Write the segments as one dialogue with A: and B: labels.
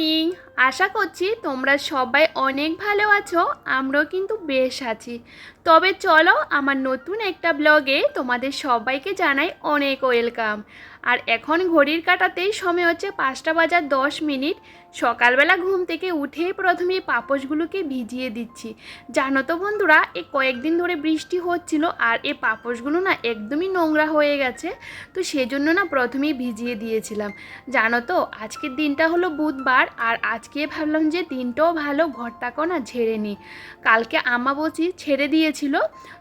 A: Morning. আশা করছি তোমরা সবাই অনেক ভালো আছো, আমরাও কিন্তু বেশ আছি। তবে চলো আমার নতুন একটা ব্লগে তোমাদের সবাইকে জানাই অনেক ওয়েলকাম। আর এখন ঘড়ির কাটাতেই সময় হচ্ছে পাঁচটা বাজার দশ মিনিট। সকালবেলা ঘুম থেকে উঠে প্রথমে পাপোশগুলোকে ভিজিয়ে দিচ্ছি। জানো তো বন্ধুরা, এই কয়েকদিন ধরে বৃষ্টি হচ্ছিল আর এই পাপোশগুলো না একদমই নোংরা হয়ে গেছে। তো সেজন্য না প্রথমেই ভিজিয়ে দিয়েছিলাম। জানো তো, আজকের দিনটা হলো বুধবার আর আজকে ভাবলাম যে দিনটাও ভালো, ঘরটাকেও না ঝেড়ে নিই। কালকে আমাবচি ছেড়ে দিয়েছিল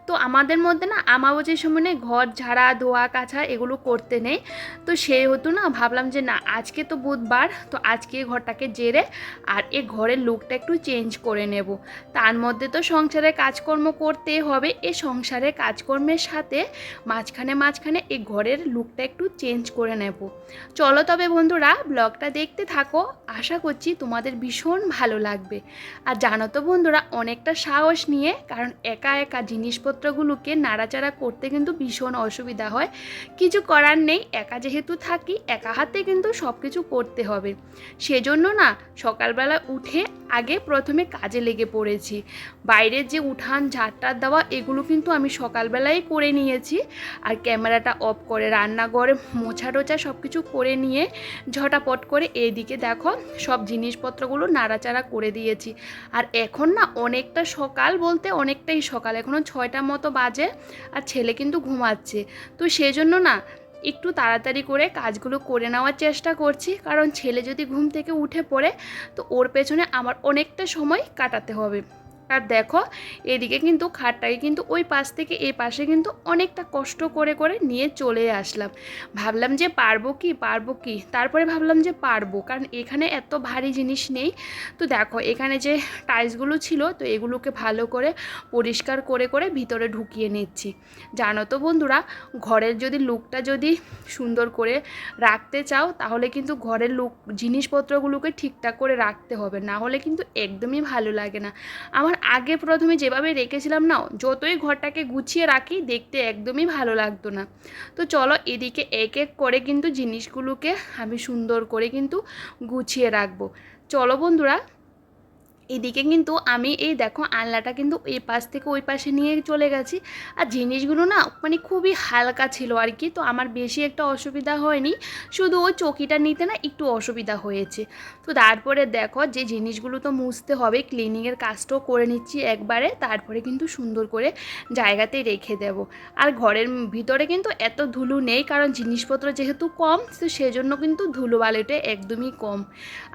A: তো আমাদের মধ্যে না আমাবচির সময় ঘর ঝাড়া, ধোয়া কাছা এগুলো করতে নেই। তো সেই হতো না ভাবলাম যে না, আজকে তো বুধবার, তো আজকে ঘরটাকে জেরে আর এ ঘরের লুকটা একটু চেঞ্জ করে নেব। তার মধ্যে তো সংসারে কাজকর্ম করতে হবে, এ সংসারে কাজকর্মের সাথে মাঝখানে মাঝখানে এই ঘরের লুকটা একটু চেঞ্জ করে নেব। চলো তবে বন্ধুরা ব্লগটা দেখতে থাকো, আশা করছি তোমাদের ভীষণ ভালো লাগবে। আর জানো তো বন্ধুরা, অনেকটা সাহস নিয়ে, কারণ একা একা জিনিসপত্রগুলোকে নাড়াচাড়া করতে কিন্তু ভীষণ অসুবিধা হয়। কিছু করার নেই, একা যেহেতু থাকি, একা হাতে কিন্তু সব কিছু করতে হবে। সেজন্য না, সকালবেলা উঠে আগে প্রথমে কাজে লেগে পড়েছি। বাইরের যে উঠান ঝাড়টার দেওয়া, এগুলো কিন্তু আমি সকালবেলাই করে নিয়েছি। আর ক্যামেরাটা অফ করে, রান্নাঘরে মোছা টোছা সব কিছু করে নিয়ে ঝটাপট করে এইদিকে দেখো, সব জিনিসপত্রগুলো নাড়াচাড়া করে দিয়েছি। আর এখন না, অনেকটা সকাল বলতে অনেকটাই সকাল। এখনও ছয়টার মতো বাজে আর ছেলে কিন্তু ঘুমাচ্ছে। তো সেজন্য না একটু তাড়াতাড়ি করে কাজগুলো করে নেওয়ার চেষ্টা করছি। কারণ ছেলে যদি ঘুম থেকে উঠে পড়ে, তো ওর পেছনে আমার অনেকটা সময় কাটাতে হবে। আর দেখো, এদিকে কিন্তু খাটটাকে কিন্তু ওই পাশ থেকে এই পাশে কিন্তু অনেকটা কষ্ট করে করে নিয়ে চলে আসলাম। ভাবলাম যে পারব কি? পারব কি? তারপরে ভাবলাম যে পারব, কারণ এখানে এত ভারী জিনিস নেই। তো দেখো, এখানে যে টাইলসগুলো ছিল, তো এগুলোকে ভালো করে পরিষ্কার করে করে ভিতরে ঢুকিয়ে নিচ্ছি। জানো তো বন্ধুরা, ঘরের যদি লুকটা যদি সুন্দর করে রাখতে চাও, তাহলে কিন্তু ঘরের লুক, জিনিসপত্রগুলোকে ঠিকঠাক করে রাখতে হবে। না হলে কিন্তু একদমই ভালো লাগে না। আমার আগে প্রথমে যেভাবে রেখেছিলাম না, যতই ঘরটাকে গুছিয়ে রাখি, দেখতে একদমই ভালো লাগতো না। তো চলো এদিকে এক এক করে কিন্তু জিনিসগুলোকে আমি সুন্দর করে কিন্তু গুছিয়ে রাখব। চলো বন্ধুরা এদিকে কিন্তু আমি এই দেখো আলনাটা কিন্তু এই পাশ থেকে ওই পাশে নিয়ে চলে গেছি। আর জিনিসগুলো না মানে খুবই হালকা ছিল আর কি, তো আমার বেশি একটা অসুবিধা হয়নি। শুধু ওই চকিটা নিতে না একটু অসুবিধা হয়েছে। তো তারপরে দেখো যে জিনিসগুলো তো মুছতে হবে ক্লিনিংয়ের কাজটাও করে নিচ্ছি একবারে, তারপরে কিন্তু সুন্দর করে জায়গাতে রেখে দেব। আর ঘরের ভিতরে কিন্তু এত ধুলো নেই, কারণ জিনিসপত্র যেহেতু কম, তো সেজন্য কিন্তু ধুলো বালিটা একদমই কম।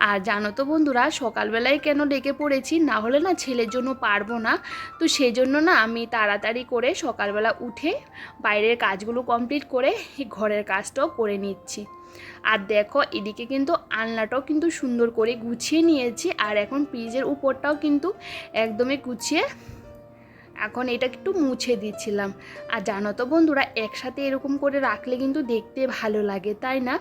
A: আর জানো তো বন্ধুরা, সকালবেলায় কেন ডেকে পড়েছি না হলে না ছেলের জন্য পারব না। তো সেই জন্য না আমি তাড়াতাড়ি করে সকালবেলা উঠে বাইরের কাজগুলো কমপ্লিট করে ঘরের কাজটাও করে নিচ্ছি। আর দেখো, এদিকে কিন্তু আলনাটাও কিন্তু সুন্দর করে গুছিয়ে নিয়েছি আর এখন ফ্রিজের উপরটাও কিন্তু একদমই গুছিয়ে এখন এটা একটু মুছে দিচ্ছিলাম। আর জানো তো বন্ধুরা, একসাথে এরকম করে রাখলে কিন্তু দেখতে ভালো লাগে, তাই না?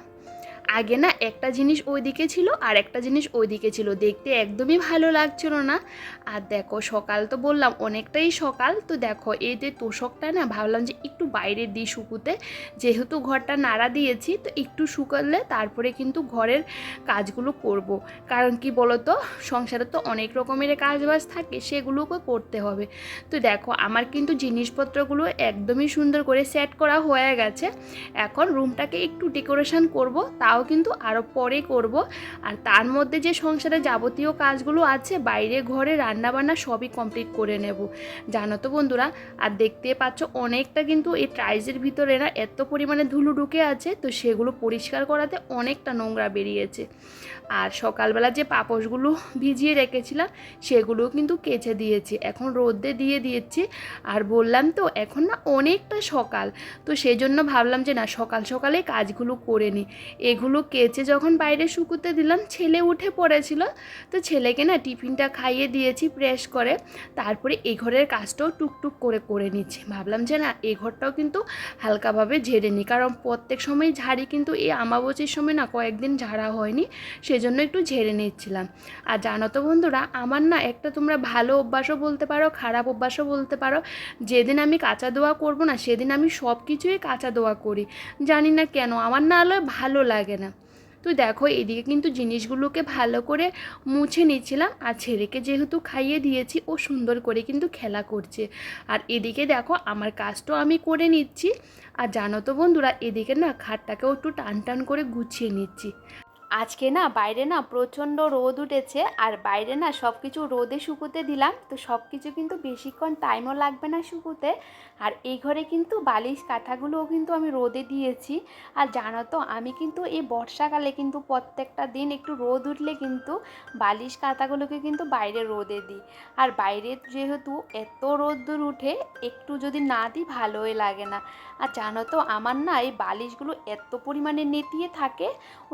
A: আগে না একটা জিনিস ওইদিকে ছিল আর একটা জিনিস ওই দিকে ছিল। দেখতে একদমই ভালো লাগছিল না। আর দেখো, সকাল তো বললাম, অনেকটাই সকাল। তো দেখো, এই যে তোষকটা না, ভাবলাম যে একটু বাইরে দিই শুকুতে। যেহেতু ঘরটা নাড়া দিয়েছি, তো একটু শুকালে তারপরে কিন্তু ঘরের কাজগুলো করব। কারণ কি বলতো, সংসারে তো অনেক রকমের কাজবাজ থাকে, সেগুলোকে করতে হবে। তো দেখো, আমার কিন্তু জিনিসপত্রগুলো একদমই সুন্দর করে সেট করা হয়ে গেছে। এখন রুমটাকে একটু ডেকোরেশন করব তাও কিন্তু আরও পরে করব। আর তার মধ্যে যে সংসারে যাবতীয় কাজগুলো আছে, বাইরে ঘরে রান্নাবান্না সবই কমপ্লিট করে নেব। জানো তো বন্ধুরা, আর দেখতে পাচ্ছ অনেকটা কিন্তু এই ট্রাইজের ভিতরে না এত পরিমাণে ধুলো ঢুকে আছে, তো সেগুলো পরিষ্কার করাতে অনেকটা নোংরা বেরিয়েছে। আর সকালবেলা যে পাপোশগুলো ভিজিয়ে রেখেছিলাম, সেগুলোও কিন্তু কেচে দিয়েছি। এখন রোদে দিয়ে দিয়েছি। আর বললাম তো, এখন না অনেকটা সকাল, তো সেই জন্য ভাবলাম যে না সকাল সকালে কাজগুলো করে নিই। এগুলো কেচে যখন বাইরে শুকুতে দিলাম, ছেলে উঠে পড়েছিল। তো ছেলেকে না টিফিনটা খাইয়ে দিয়েছি প্রেস করে। তারপরে এই ঘরের কাজটাও টুকটুক করে করে নিচ্ছি। ভাবলাম যে না এই ঘরটাও কিন্তু হালকাভাবে ঝেড়ে নিই। কারণ প্রত্যেক সময় ঝাড়ি কিন্তু এই আমাবচির সময় না কয়েকদিন ঝাড়া হয়নি, সেজন্য একটু ঝেড়ে নিচ্ছিলাম। আর জানো তো বন্ধুরা, আমার না একটা তোমরা ভালো অভ্যাসও বলতে পারো, খারাপ অভ্যাসও বলতে পারো। যেদিন আমি কাঁচা দোয়া করব না, সেদিন আমি সব কিছুই কাঁচা দোয়া করি। জানি না কেন, আমার না হলে ভালো লাগে। না। তো দেখো, এদিকে কিন্তু জিনিসগুলোকে ভালো করে মুছে নিচ্ছিলাম আর ছেলেকে যেহেতু খাইয়ে দিয়েছি, ও সুন্দর করে কিন্তু খেলা করছে। আর এদিকে দেখো, আমার কাজটাও আমি করে নিচ্ছি। আর জানো তো বন্ধুরা, এদিকে না খাটটাকেও একটু টান টান করে গুছিয়ে নিচ্ছি। আজকে না বাইরে না প্রচণ্ড রোদ উঠেছে আর বাইরে না সব কিছু রোদে শুকোতে দিলাম। তো সব কিছু কিন্তু বেশিক্ষণ টাইমও লাগবে না শুকোতে। আর এই ঘরে কিন্তু বালিশ কাঁথাগুলোও কিন্তু আমি রোদে দিয়েছি। আর জানো তো, আমি কিন্তু এই বর্ষাকালে কিন্তু প্রত্যেকটা দিন একটু রোদ উঠলে কিন্তু বালিশ কাঁথাগুলোকে কিন্তু বাইরে রোদে দিই। আর বাইরে যেহেতু এত রোদ্দুর উঠে, একটু যদি না দিই ভালোই লাগে না। আর জানো তো, আমার না এই বালিশগুলো এত পরিমাণে নেতিয়ে থাকে,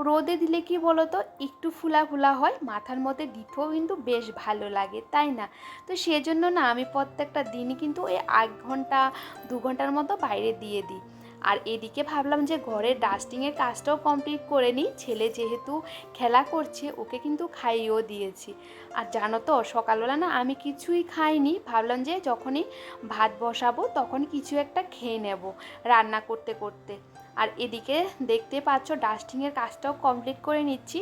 A: রোদে দিলে কি বলো তো একটু ফুলা ফুলা হয়, মাথার মধ্যে দিতেও কিন্তু বেশ ভালো লাগে, তাই না? তো সেজন্য না আমি প্রত্যেকটা দিনই কিন্তু ওই এক ঘণ্টা, দু ঘণ্টার মতো বাইরে দিয়ে দিই। আর এদিকে ভাবলাম যে ঘরের ডাস্টিংয়ের কাজটাও কমপ্লিট করে নিই। ছেলে যেহেতু খেলা করছে, ওকে কিন্তু খাইয়েও দিয়েছি। আর জানো তো, সকালবেলা না আমি কিছুই খাইনি। ভাবলাম যে যখনই ভাত বসাবো, তখন কিছু একটা খেয়ে নেব রান্না করতে করতে। আর এদিকে দেখতে পাচ্ছ ডাস্টিংয়ের কাজটাও কমপ্লিট করে নিচ্ছি।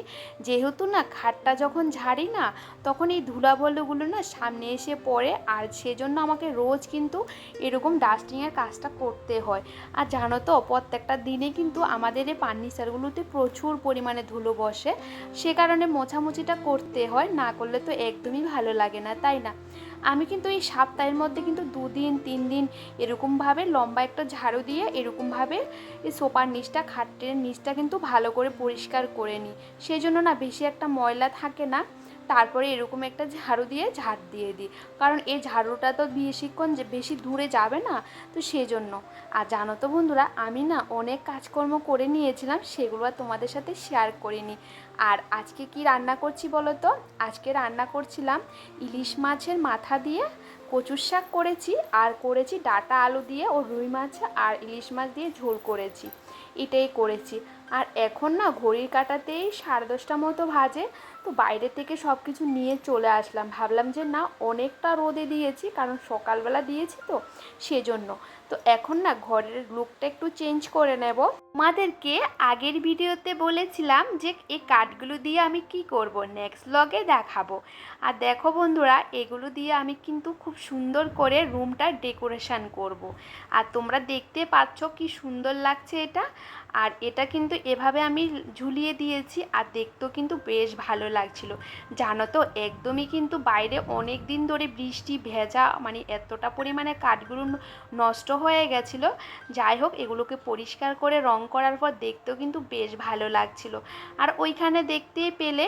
A: যেহেতু না খাটটা যখন ঝাড়ি না, তখন এই ধুলাবলগুলো না সামনে এসে পড়ে। আর সেজন্য আমাকে রোজ কিন্তু এরকম ডাস্টিংয়ের কাজটা করতে হয়। আর জানো তো, প্রত্যেকটা দিনে কিন্তু আমাদের এই ফার্নিচারগুলোতে প্রচুর পরিমাণে ধুলো বসে। সে কারণে মোছামুছিটা করতে হয়, না করলে তো একদমই ভালো লাগে না, তাই না? আমি কিন্তু এই সপ্তাহের মধ্যে কিন্তু দুদিন তিন দিন এরকমভাবে লম্বা একটা ঝাড়ু দিয়ে এরকমভাবে এই সোপার নিচটা, খাটের নিচটা কিন্তু ভালো করে পরিষ্কার করে নিই। সেই জন্য না বেশি একটা ময়লা থাকে না। তারপরে এরকম একটা ঝাড়ু দিয়ে ঝাড় দিয়ে দিই। কারণ এই ঝাড়ুটা তো বেশিক্ষণ যে বেশি দূরে যাবে না, তো সেজন্য। আর জানো তো বন্ধুরা, আমি না অনেক কাজকর্ম করে নিয়েছিলাম, সেগুলো তোমাদের সাথে শেয়ার করিনি। আর আজকে কি রান্না করছি বলো তো? আজকে রান্না করছিলাম ইলিশ মাছের মাথা দিয়ে কচুর শাক করেছি, আর করেছি ডাটা আলু দিয়ে ও রুই মাছ আর ইলিশ মাছ দিয়ে ঝোল করেছি। এটাই করেছি। আর এখন না ঘড়ির কাটাতেই সাড়ে দশটা মতো ভাজে তো বাইরে থেকে সব কিছু নিয়ে চলে আসলাম। ভাবলাম যে না, অনেকটা রোদে দিয়েছি, কারণ সকালবেলা দিয়েছি তো, সেজন্য। তো এখন না, ঘরের লুকটা একটু চেঞ্জ করে নেব। তোমাদেরকে আগের ভিডিওতে বলেছিলাম যে, এই কাঠগুলো দিয়ে আমি কি করব? নেক্সট লগে দেখাবো। আর দেখো বন্ধুরা, এগুলো দিয়ে আমি কিন্তু খুব সুন্দর করে রুমটা ডেকোরেশন করব। আর তোমরা দেখতে পাচ্ছ কি সুন্দর লাগছে এটা। আর এটা কিন্তু এভাবে আমি ঝুলিয়ে দিয়েছি, আর দেখতেও কিন্তু বেশ ভালো লাগছিল। জানো তো, একদমই কিন্তু বাইরে অনেক দিন ধরে বৃষ্টি, ভেজা মানে এতটা পরিমাণে কাঠগুলো নষ্ট হয়ে গেছিল। যাই হোক, এগুলোকে পরিষ্কার করে রং করার পর দেখতেও কিন্তু বেশ ভালো লাগছিল। আর ওইখানে দেখতে পেলে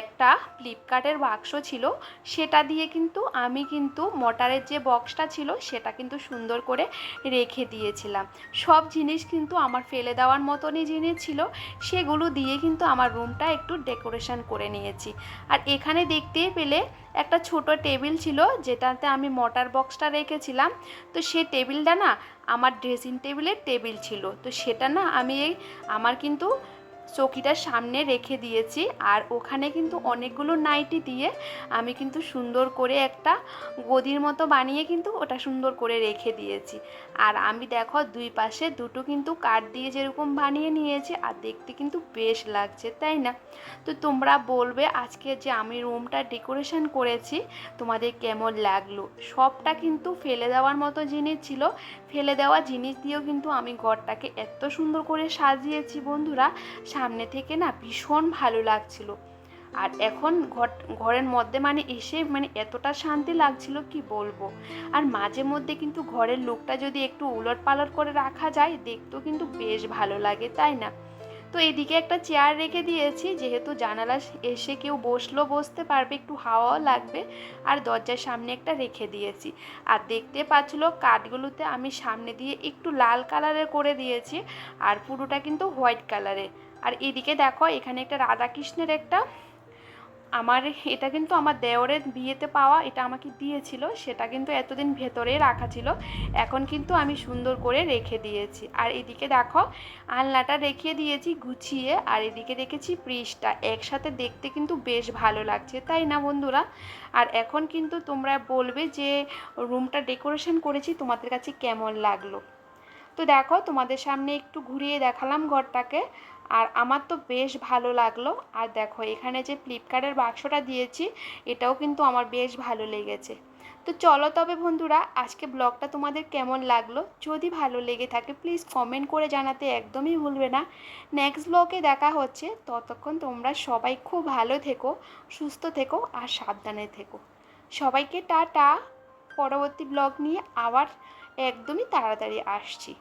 A: একটা ফ্লিপকার্টের বাক্স ছিল। সেটা দিয়ে কিন্তু আমি কিন্তু মোটারের যে বক্সটা ছিল, সেটা কিন্তু সুন্দর করে রেখে দিয়েছিলাম। সব জিনিস কিন্তু আমার ফেলে দেওয়ার মতনই জিনিস ছিল। সেগুলো দিয়ে কিন্তু আমার রুমটা একটু ডেকোরেশন করে নিয়েছি আর এখানে দেখতেই পেলে একটা ছোট টেবিল ছিল, যেটাতে আমি মোটার বক্সটা রেখেছিলাম। তো সে টেবিলটা না আমার ড্রেসিং টেবিলের টেবিল ছিল। তো সেটা না আমি এই আমার কিন্তু চকিটার সামনে রেখে দিয়েছি। আর ওখানে কিন্তু অনেকগুলো নাইটি দিয়ে আমি কিন্তু সুন্দর করে একটা গদির মতো বানিয়ে কিন্তু ওটা সুন্দর করে রেখে দিয়েছি। আর আমি দেখো দুই পাশে দুটো কিন্তু কাঠ দিয়ে যেরকম বানিয়ে নিয়েছি, আর দেখতে কিন্তু বেশ লাগছে, তাই না? তো তোমরা বলবে আজকে যে আমি রুমটা ডেকোরেশন করেছি, তোমাদের কেমন লাগল? সবটা কিন্তু ফেলে দেওয়ার মতো জিনিস ছিল। ফেলে দেওয়া জিনিস দিয়েও কিন্তু আমি ঘরটাকে এত সুন্দর করে সাজিয়েছি বন্ধুরা। সামনে থেকে না ভীষণ ভালো লাগছিল। আর এখন ঘর ঘরের মধ্যে মানে এসে মানে এতটা শান্তি লাগছিল কি বলব? আর মাঝে মধ্যে কিন্তু ঘরের লোকটা যদি একটু উলট পালট করে রাখা যায়, দেখতেও কিন্তু বেশ ভালো লাগে, তাই না? তো এদিকে একটা চেয়ার রেখে দিয়েছি, যেহেতু জানালা এসে কেউ বসল, বসতে পারবে, একটু হাওয়াও লাগবে, আর দরজার সামনে একটা রেখে দিয়েছি। আর দেখতে পাচ্ছিলো কাঠগুলোতে আমি সামনে দিয়ে একটু লাল কালারের করে দিয়েছি, আর পুরোটা কিন্তু হোয়াইট কালারের আর এদিকে দেখো, এখানে একটা রাধাকৃষ্ণের একটা আমার, এটা কিন্তু আমার দেওরের বিয়েতে পাওয়া, এটা আমাকে দিয়েছিল, সেটা কিন্তু এতদিন ভেতরেই রাখা ছিল। এখন কিন্তু আমি সুন্দর করে রেখে দিয়েছি। আর এদিকে দেখো, আলনাটা রেখে দিয়েছি গুছিয়ে, আর এদিকে রেখেছি পৃষ্ঠা একসাথে দেখতে কিন্তু বেশ ভালো লাগছে, তাই না বন্ধুরা? আর এখন কিন্তু তোমরা বলবে যে, রুমটা ডেকোরেশন করেছি, তোমাদের কাছে কেমন লাগল? তো দেখো, তোমাদের সামনে একটু ঘুরিয়ে দেখালাম ঘরটাকে। আর আমার তো বেশ ভালো লাগল। আর দেখো, এখানে যে ফ্লিপকার্টের বাক্সটা দিয়েছি, এটাও কিন্তু আমার বেশ ভালো লেগেছে। তো চলো তবে বন্ধুরা, আজকে ব্লগটা তোমাদের কেমন লাগল? যদি ভালো লেগে থাকে প্লিজ কমেন্ট করে জানাতে একদমই ভুলবে না। নেক্সট ব্লগে দেখা হচ্ছে। ততক্ষণ তোমরা সবাই খুব ভালো থেকো, সুস্থ থেকো আর সাবধানে থেকো। সবাইকে টাটা। পরবর্তী ব্লগ নিয়ে আবার একদমই তাড়াতাড়ি আসছি।